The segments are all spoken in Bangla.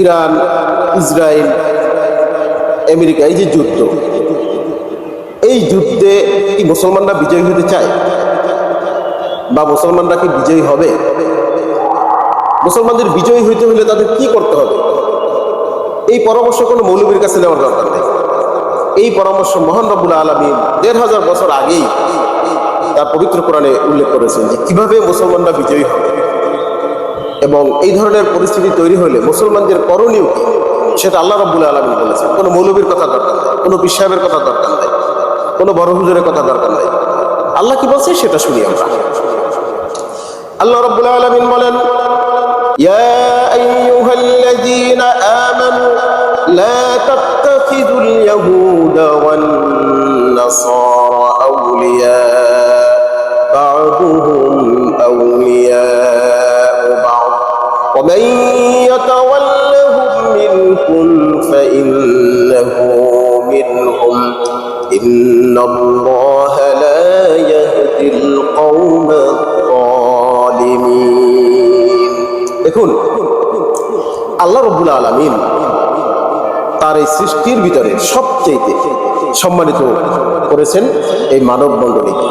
ইরান, ইসরায়েল, আমেরিকা, এই যে যুদ্ধ, এই যুদ্ধে কি মুসলমানরা বিজয়ী হতে চায়? বা মুসলমানরা কি বিজয়ী হবে? মুসলমানদের বিজয়ী হইতে হলে তাদের কি করতে হবে? এই পরামর্শ কোনো মৌলবীর কাছে নেওয়ার দরকার নেই। এই পরামর্শ মহান রব্বুল আলমী দেড় হাজার বছর আগেই তার পবিত্র কোরআনে উল্লেখ করেছেন যে কীভাবে মুসলমানরা বিজয়ী হবে। এবং এই ধরনের পরিস্থিতি তৈরি হলে মুসলমানদের করণীয় কি সেটা আল্লাহ রব্বুল আলমী বলেছেন কোনো মৌলবীর কথা দরকার নেই কোনো বিশ্বাবের কথা দরকার নেই কোনো বড় হুজুরের কথা দরকার নেই আল্লাহ কি বলছে সেটা শুনি আমরা আল্লাহ রব্বুল আলমিন বলেন يا أيها الذين آمنوا لا تتخذوا اليهود والنصارى أولياء بعضهم أولياء إن الله لا يهدي القوم الظالمين দেখুন আল্লাহ রব্বুল আলমিন তার এই সৃষ্টির ভিতরে সবচেয়ে সম্মানিত করেছেন এই মানব মণ্ডলীকে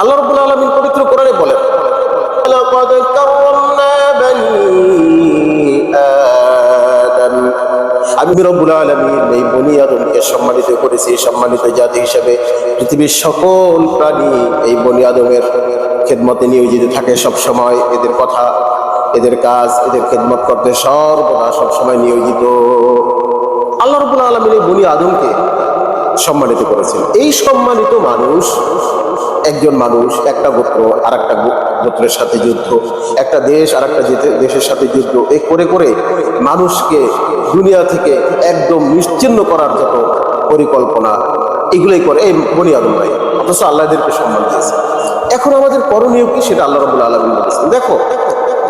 আল্লাহ রব্বুল আলমিন পবিত্র কোরআনে বলেন আমি রব্বুল আলমীর এই বনি আদমকে সম্মানিত করেছি সম্মানিত জাতি হিসেবে পৃথিবীর সকল প্রাণী এই বনি আদমের খেদমতে নিয়োজিত থাকে সব সময় এদের কথা, এদের কাজ, এদের খেদমত করতে সর্বদা সবসময় নিয়োজিত। আল্লাহ রবুল্লা আলমীর এই বনি আদমকে সম্মানিত করেছেন। এই সম্মানিত মানুষ একজন মানুষ, একটা গোত্র আর একটা গোত্রের সাথে যুদ্ধ, একটা দেশ আর একটা দেশের সাথে যুদ্ধ। এই করে করে মানুষকে দুনিয়া থেকে একদম নিশ্চিন্ন করার যত পরিকল্পনা, এগুলোই করে। এই বনি আদম ভাই, অথচ আল্লাহদেরকে সম্মান দিয়েছে। এখন আমাদের করণীয় কি সেটা আল্লাহ রবুল্লা আলমিন বলেছেন। দেখো,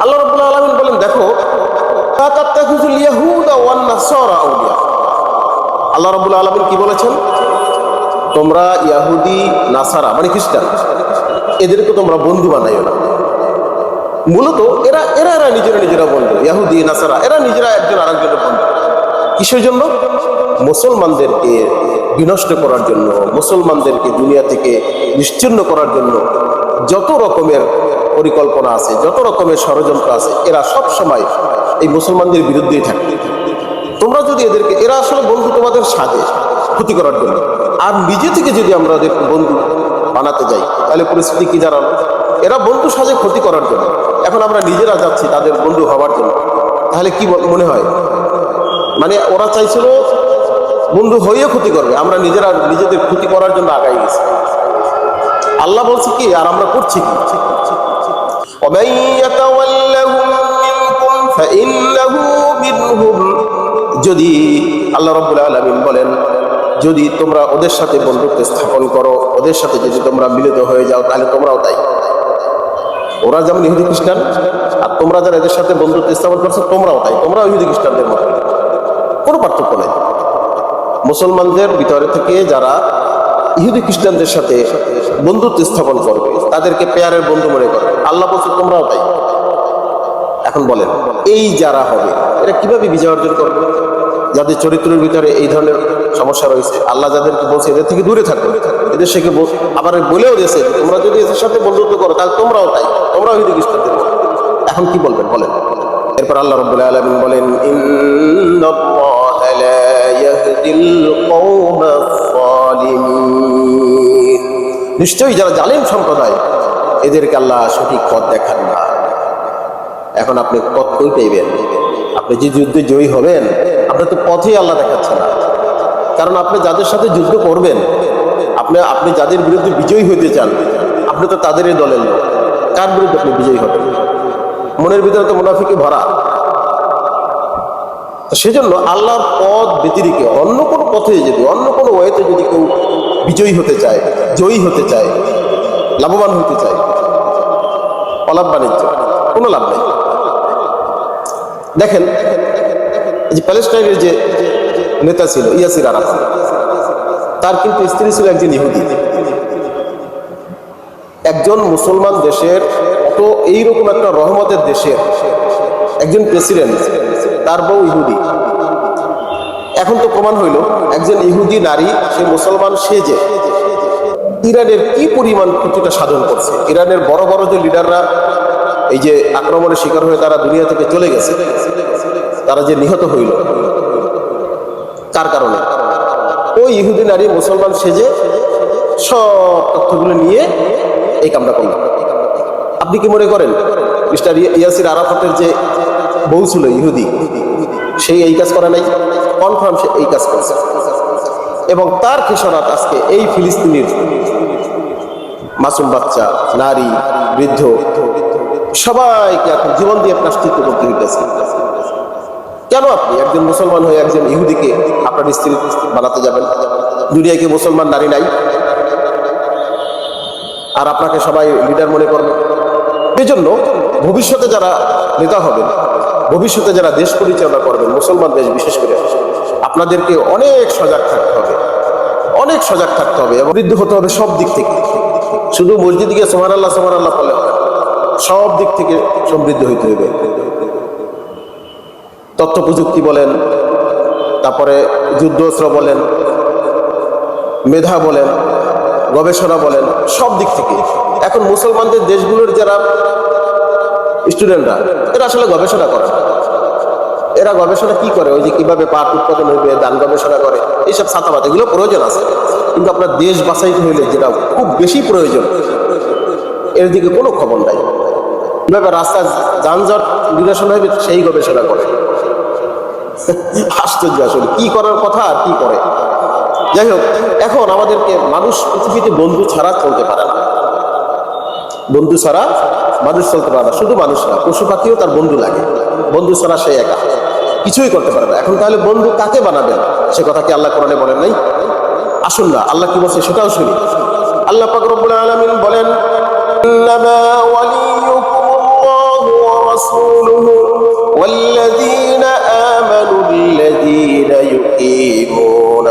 আল্লাহ রবুল্লা আলমিন বলেন, দেখো আল্লাহ রবুল্লা আলমিন কি বলেছেন? তোমরা ইয়াহুদি, নাসারা মানে খ্রিস্টান, এদেরকে তোমরা বন্ধু বানাইও না। মূলত এরা এরা এরা নিজেরা নিজেরা বন্ধু, ইয়াহুদি, নাসারা, এরা নিজেরা একজন আরেকজনের বন্ধু। কিসের জন্য? মুসলমানদেরকে বিনষ্ট করার জন্য মুসলমানদেরকে দুনিয়া থেকে নিশ্চিন্ন করার জন্য যত রকমের পরিকল্পনা আছে, যত রকমের ষড়যন্ত্র আছে, এরা সব সময় এই মুসলমানদের বিরুদ্ধেই থাকে। তোমরা যদি এদেরকে, এরা আসলে বন্ধু তোমাদের সাজে ক্ষতি করার জন্য। আর নিজে থেকে যদি আমরা বন্ধু বানাতে যাই, তাহলে পরিস্থিতি কি দাঁড়ানো এরা বন্ধু সাজে ক্ষতি করার জন্য। এখন আমরা নিজেরা যাচ্ছি তাদের বন্ধু হওয়ার জন্য। তাহলে কি মনে হয়? মানে ওরা চাইছিল বন্ধু হয়েও ক্ষতি করবে। আমরা নিজেরা নিজেদের ক্ষতি করার জন্য আগাই গেছি। আল্লাহ বলছে কি, আর আমরা করছি কি? যদি আল্লাহ রবুল্লা আলমিন বলেন যদি তোমরা ওদের সাথে বন্ধুত্ব স্থাপন করো, ওদের সাথে যদি তোমরা মিলিত হয়ে যাও, তাহলে তোমরাও তাই। ওরা যেমন ইহুদি খ্রিস্টান, আর তোমরা যারা এদের সাথে বন্ধুত্ব স্থাপন করছ, তোমরাও তাই। তোমরাও ইহুদি খ্রিস্টানদের মতো। কোনো পার্থক্য নেই। মুসলমানদের ভিতরে থেকে যারা ইহুদি খ্রিস্টানদের সাথে বন্ধুত্ব স্থাপন করবে তাদেরকে পেয়ারের বন্ধু মনে করবে আল্লাহ বলছে, তোমরাও তাই। এখন বলেন, এই যারা হবে, এরা কীভাবে বিজয় অর্জন করবে? যাদের চরিত্রের ভিতরে এই ধরনের সমস্যা রয়েছে, আল্লাহ যাদেরকে বলছে এদের থেকে দূরে থাকো। এদের থেকে আবার বলেও দিয়েছে, তোমরা যদি এদের সাথে বন্ধুত্ব করো, তাহলে তোমরাও তাই, তোমরাও হিন্দু খ্রিস্টানদের এখন কি বলবেন? বলেন। এরপর আল্লাহ রব্বুল আলমিন বলেন নিশ্চয়ই যারা জালিম সম্প্রদায়, এদেরকে আল্লাহ সঠিক পথ দেখান না। এখন আপনি পথ কই পেইবেন? আপনি যে যুদ্ধে জয়ী হবেন আপনার তো পথেই আল্লাহ দেখাচ্ছে না কারণ আপনি যাদের সাথে যুদ্ধ করবেন, আপনি আপনি যাদের বিরুদ্ধে বিজয়ী হইতে চান, আপনি তো তাদেরই দলের লোক। কার বিরুদ্ধে আপনি বিজয়ী হবেন? মনের ভিতরে তো মুনাফিকে ভরা। সেজন্য আল্লাহর পথ ব্যতিরিকে অন্য কোনো পথে যদি, অন্য কোনো ওয়েতে যদি কেউ বিজয়ী হতে চায়, জয়ী হতে চায়, লাভবান হতে চায়, অলাভ বাণিজ্য, কোনো লাভ নেই। দেখেন যে প্যালেস্টাইনের যে নেতা ছিল, ইয়াসির আরাফাত তার কিন্তু স্ত্রী ছিল একজন ইহুদি। একজন মুসলমান দেশের, তো এইরকম একটা রহমতের দেশের একজন প্রেসিডেন্ট, তার বউ ইহুদি। এখন তো প্রমাণ হইল, একজন ইহুদি নারী, সে মুসলমান সেজে ইরানের কি পরিমাণ ক্ষতিটা সাধন করছে। ইরানের বড় বড় যে লিডাররা এই যে আক্রমণের শিকার হয়ে তারা দুনিয়া থেকে চলে গেছে। তারা যে নিহত হইল। কার কারণে? ওই ইহুদি নারী, মুসলমান সেজে সব তথ্যগুলো নিয়ে এই কামটা করল। আপনি কি মনে করেন, মিস্টার ইয়াসির আরাফাতের যে বউ ছিল ইহুদি সেই এই কাজ করে নাই? কনফার্ম সে এই কাজ করেছে। এবং তার খেসরাত আজকে এই ফিলিস্তিনির মাসুম বাচ্চা, নারী, বৃদ্ধ, সবাইকে এখন জীবন দিয়ে প্রাশ্চিত্য করতে হইতেছে। কেন আপনি? একজন মুসলমান হয়ে একজন ইহুদিকে আপনার স্ত্রী বানাতে যাবেন। দুনিয়ায় কি মুসলমান নারী নাই? আর আপনাকে সবাই লিডার মনে করবে। এজন্য ভবিষ্যতে যারা নেতা হবেন, ভবিষ্যতে যারা দেশ পরিচালনা করবেন, মুসলমান দেশ বিশেষ করে, আপনাদেরকে অনেক সজাগ থাকতে হবে। অনেক সজাগ থাকতে হবে এবং বৃদ্ধ হতে হবে সব দিক থেকে। শুধু মসজিদ গিয়ে সোমার আল্লাহ সোমার আল্লাহ না। সব দিক থেকে সমৃদ্ধ হইতে হবে। তথ্য প্রযুক্তি বলেন, তারপরে যুদ্ধস্ত্র বলেন, মেধা বলেন, গবেষণা বলেন, সব দিক থেকে। এখন মুসলমানদের দেশগুলোর যারা স্টুডেন্টরা, এরা আসলে গবেষণা করে এরা গবেষণা কি করে? ওই যে কীভাবে পাট উৎপাদন হইবে ধান গবেষণা করে, এইসব ছাতাবাত এগুলো প্রয়োজন আছে। কিন্তু আপনার দেশ বাঁচাইতে হইলে যেটা খুব বেশি প্রয়োজন, এর দিকে কোনো খবর নাই। কীভাবে রাস্তা যানজট নিরসন হইবে সেই গবেষণা করে। আশ্চর্য আসলে। কি করার কথা আর কি করে? যাই হোক, এখন আমাদেরকে মানুষ পৃথিবীতে বন্ধু ছাড়া চলতে পারে না। বন্ধু ছাড়া মানুষ চলতে পারে না, শুধু মানুষ না পশু পাখিও তার বন্ধু লাগে। বন্ধু ছাড়া সে একা, কিছুই করতে পারে না। এখন তাহলে বন্ধু কাকে বানাবেন? সে কথা কি আল্লাহ কোরআনে বলেন নাই? আসুন না, আল্লাহ কি বলছে সেটাও শুনি। আল্লাহ পাক রব্বুল আলামিন বলেন, ইন্নামা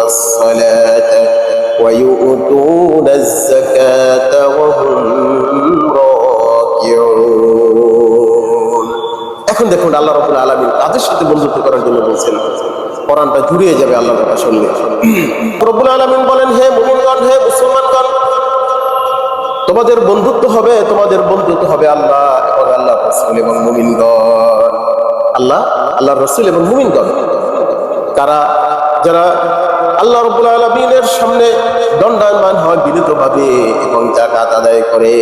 الصلاة ويؤتون الزكاة وهم راكعون এখন দেখুন আল্লাহ রবুল আলমিন তাদের সাথে বন্ধুত্ব করার জন্য বলছেন কোরআনটা জুড়িয়ে যাবে আল্লাহর কথা শুনলে রবুল আলমিন বলেন হে মুমিনগণ হে মুসলমানগণ তোমাদের বন্ধুত্ব হবে তোমাদের বন্ধুত্ব হবে আল্লাহ এবং আল্লাহ রসুল এবং মুমিনগণ আল্লাহ আল্লাহ রসুল এবং মুমিনগণ কারা যারা আল্লাহ রবুল আলমিনের সামনে দণ্ডায়মান হয় বিনীতভাবে এবং জাকাত আদায় করে।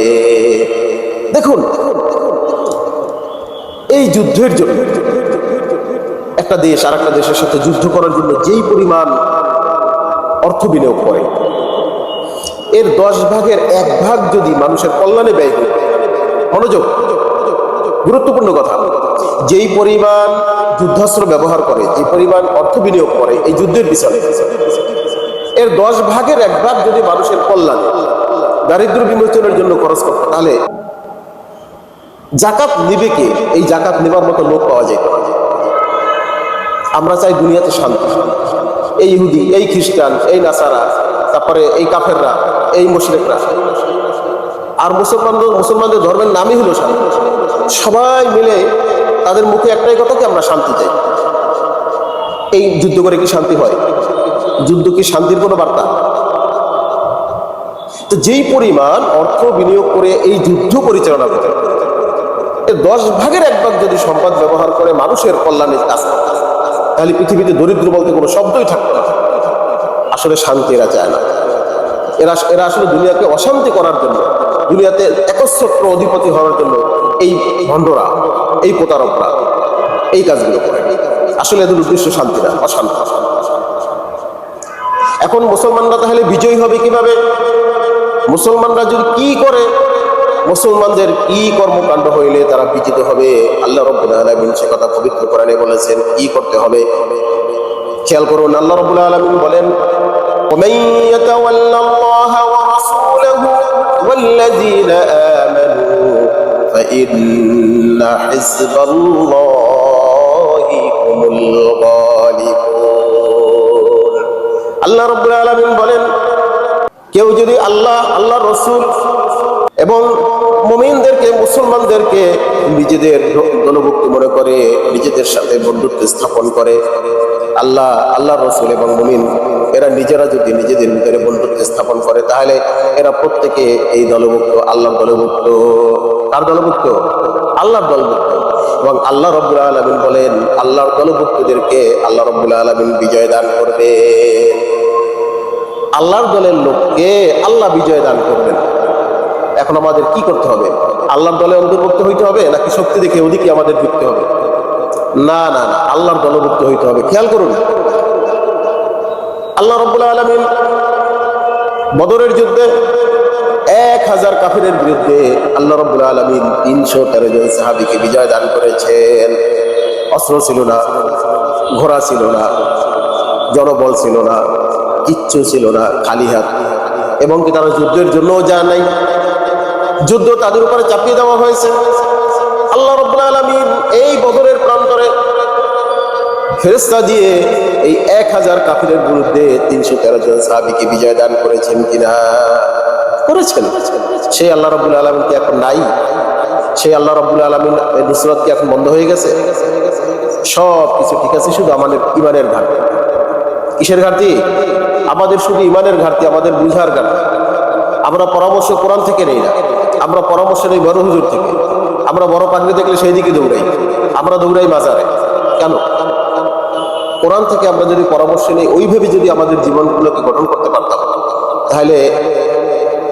দেখুন, এই যুদ্ধের জন্য, একটা দেশ আর একটা দেশের সাথে যুদ্ধ করার জন্য যেই পরিমাণ অর্থ বিনিয়োগ করে, এর দশ ভাগের এক ভাগ যদি মানুষের কল্যাণে ব্যয় করে মনোযোগ, গুরুত্বপূর্ণ কথা, যেই পরিমাণ যুদ্ধাস্ত্র ব্যবহার করে, যে পরিমাণ অর্থ বিনিয়োগ করে এই যুদ্ধের পিছনে। এর দশ ভাগের এক ভাগ যদি মানুষের কল্যাণে, দারিদ্র বিমোচনের জন্য খরচ করতে, তাহলে জাকাত নিবে কে? এই জাকাত নেবার মতো লোক পাওয়া যায় আমরা চাই দুনিয়াতে শান্তি। এই ইহুদি, এই খ্রিস্টান, এই নাসারা, তারপরে এই কাফেররা, এই মুশরিকরা। আর মুসলমানদের মুসলমানদের ধর্মের নামই হলো শান্তি। সবাই মিলে তাদের মুখে একটাই কথা কি, আমরা শান্তি চাই? এই যুদ্ধ করে কি শান্তি হয়? যুদ্ধ কি শান্তির কোনো বার্তা? তো যেই পরিমাণ অর্থ বিনিয়োগ করে এই যুদ্ধ পরিচালনা করতে দশ ভাগের এক ভাগ যদি সম্পদ ব্যবহার করে মানুষের কল্যাণে কাজ তাহলে পৃথিবীতে দরিদ্র বলতে কোনো শব্দই থাকবে না। আসলে শান্তি এরা চায় না। এরা এরা আসলে দুনিয়াকে অশান্তি করার জন্য, দুনিয়াতে একচ্ছত্র অধিপতি হওয়ার জন্য এই ভণ্ডরা এই প্রতারকরা এই কাজগুলো করে আসলে এদের উদ্দেশ্য শান্তি না অশান্তি এখন মুসলমানরা তাহলে বিজয়ী হবে কিভাবে মুসলমানরা যদি কি করে মুসলমানদের কি কর্মকাণ্ড হইলে তারা বিজিত হবে আল্লাহ রব্বুল আলমিন সে কথা পবিত্র কোরআনে বলেছেন কি করতে হবে খেয়াল করুন আল্লাহ রব্বুল আলমিন বলেন ومن يتول الله ورسوله والذين آمنوا فإن حزب الله هم الغالبون আল্লাহ রব্বুল আলমিন বলেন কেউ যদি আল্লাহ আল্লাহ রসুল এবং মমিনদেরকে মুসলমানদেরকে নিজেদের দলভুক্তি মনে করে নিজেদের সাথে বন্ধুত্ব স্থাপন করে আল্লাহ আল্লাহ রসুল এবং মমিন এরা নিজেরা যদি নিজেদের ভিতরে বন্ধুত্ব স্থাপন করে তাহলে এরা প্রত্যেকে এই দলভুক্ত আল্লাহর দলভুক্ত কার দলভুক্ত? আল্লাহর দলভুক্ত। এবং আল্লাহ রব্বুল আলমিন বলেন, আল্লাহর দলভুক্তদেরকে আল্লাহ রব্বুল আলমিন বিজয় দান করবে। আল্লাহর দলের লোককে আল্লাহ বিজয় দান করবেন। এখন আমাদের কি করতে হবে? আল্লাহর দলে অন্তর্ভুক্ত হইতে হবে, নাকি শক্তি দেখে ওদিকে আমাদের ঢুকতে হবে? না না না, আল্লাহর দলভুক্ত হইতে হবে। খেয়াল করুন। আল্লাহ রব্বুল আলমিন বদরের যুদ্ধে এক হাজার কাফিরের বিরুদ্ধে আল্লাহ রব্বুল আলমিন তিনশো তেরো জন সাহাবিকে বিজয় দান করেছেন। অস্ত্র ছিল না, ঘোড়া ছিল না, জনবল ছিল না, কিচ্ছু ছিল না, খালি হাত। এবং কি তারা যুদ্ধের জন্যও যা নাই। যুদ্ধ তাদের উপরে চাপিয়ে দেওয়া হয়েছে। আল্লাহ রব্বুল আলমিন এই বদরের প্রান্তরে ফেরেস্তা দিয়ে এই এক হাজার কাফিরের বিরুদ্ধে তিনশো তেরো জন সাহাবিকে বিজয় দান করেছেন কিনা? করেছেন। সেই আল্লাহ রব্বুল আলমিন এখন নাই? সেই আল্লাহ রব্বুল আলমিন নুসরত কি এখন বন্ধ হয়ে গেছে? সব কিছু ঠিক আছে, শুধু আমাদের ইমানের ঘাটতি। কিসের ঘাটতি? আমাদের শুধু ইমানের ঘাটতি, আমাদের বুঝার ঘাটতি। আমরা পরামর্শ কোরআন থেকে নেই না। আমরা পরামর্শ নেই বড় হুজুর থেকে। আমরা বড় পাগড়ি দেখলে সেই দিকে দৌড়াই। আমরা দৌড়াই মাজারে। কেন? কোরআন থেকে আমরা যদি পরামর্শ নেই, ওইভাবে যদি আমাদের জীবনগুলোকে গঠন করতে পারতাম, তাহলে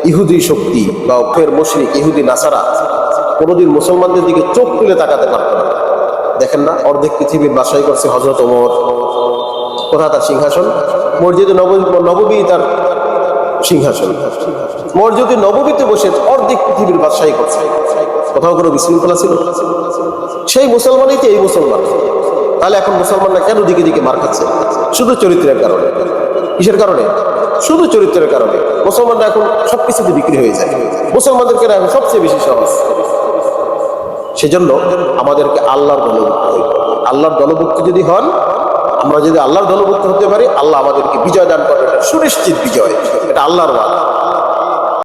ইহুদি শক্তি বা ফের মুশরিক ইহুদি নাসারা কোনোদিন মুসলমানদের দিকে চোখ তুলে তাকাতে পারত না। দেখেন না, অর্ধেক পৃথিবীর বাসাই করছে হজরত ওমর। কোথা তার সিংহাসন? মসজিদে নব নববী তার সিংহাসন। মসজিদে নববীতে বসে অর্ধেক পৃথিবীর বাদশাহী করছে। কোথাও কোনো বিশৃঙ্খলা ছিল? সেই মুসলমানই তো এই মুসলমান। তাহলে এখন মুসলমানরা কেন দিকে দিকে মার খাচ্ছে? শুধু চরিত্রের কারণে। কিসের কারণে? শুধু চরিত্রের কারণে। মুসলমানরা এখন সবকিছুতে বিক্রি হয়ে যায়। মুসলমানদেরকে এখন সবচেয়ে বেশি সহজ। সেজন্য আমাদেরকে আল্লাহর দলভুক্ত হই আল্লাহর দলভুক্ত যদি হন, আমরা যদি আল্লাহর দলভুক্ত হতে পারি, আল্লাহ আমাদেরকে বিজয় দান করবে। সুনিশ্চিত বিজয়। এটা আল্লাহর ওয়াদা।